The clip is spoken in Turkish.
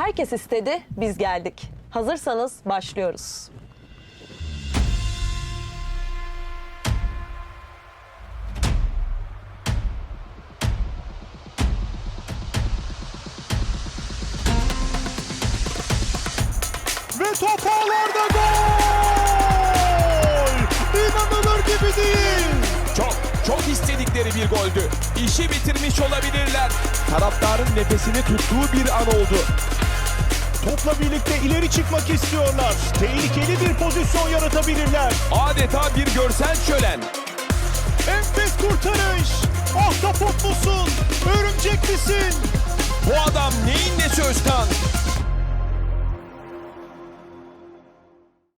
Herkes istedi, biz geldik. Hazırsanız başlıyoruz. Ve top ağlarda gol! İnanılır gibi değil. Çok, çok istedikleri bir goldü. İşi bitirmiş olabilirler. Taraftarın nefesini tuttuğu bir an oldu. Topla birlikte ileri çıkmak istiyorlar. Tehlikeli bir pozisyon yaratabilirler. Adeta bir görsel şölen. Enfes kurtarış. Ahtapot musun? Örümcek misin? Bu adam neyin?